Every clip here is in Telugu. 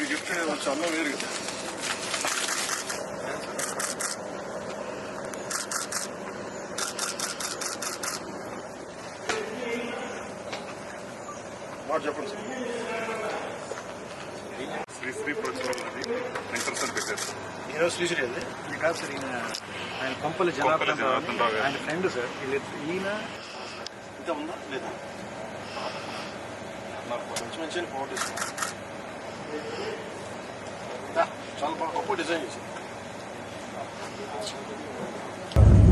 చేస్తే వచ్చి అన్నం వేరు కదా. మాట చెప్పండి సార్. శ్రీ శ్రీ వెంకట సార్ పెట్టారు. ఈరోజు శ్రీశ్రీ అది ఇది కాదు సార్ ఈయన ఆయన కొంపల జనార్దన్ రావు అని. ఆయన ఫ్రెండ్ సార్. ఈయన ఇంకా ఉందా లేదా? నాకు మంచి మంచి ఫోటోస్ చాలా బాగా గొప్ప డిజైన్ చేసింది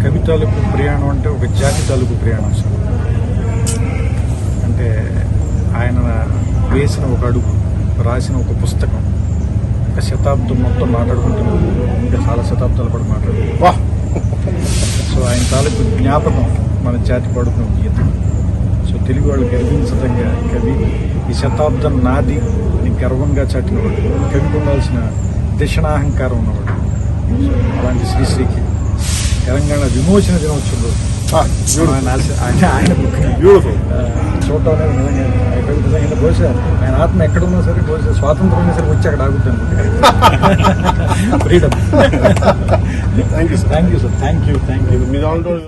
కవి తాలూకు ప్రయాణం అంటే ఒక జాతి తాలూకు ప్రయాణం సార్. అంటే ఆయన వేసిన ఒక అడుగు రాసిన ఒక పుస్తకం ఒక శతాబ్దం మొత్తం మాట్లాడుకుంటున్నాం ఇంకా చాలా శతాబ్దాల పాటు మాట్లాడుకుంటాం సో ఆయన తాలూకు జ్ఞాపకం మన జాతి పాడుకున్న గీతం. సో తెలుగు వాళ్ళు గర్వించదగ్గ కవి. ఈ శతాబ్దం నాది అని గర్వంగా చాటినవాడు కవికి ఉండాల్సిన దిశనాహంకారం ఉన్నవాడు. అలాంటి శ్రీశ్రీకి తెలంగాణ విమోచన దినోత్సవం రోజు చూడటం అనేది బహుశా ఆయన ఆత్మ ఎక్కడున్నా సరే బహుశా స్వాతంత్రం అయినా సరే వచ్చి అక్కడ అనుకుంటా freedom thank you sir thank you sir thank you thank you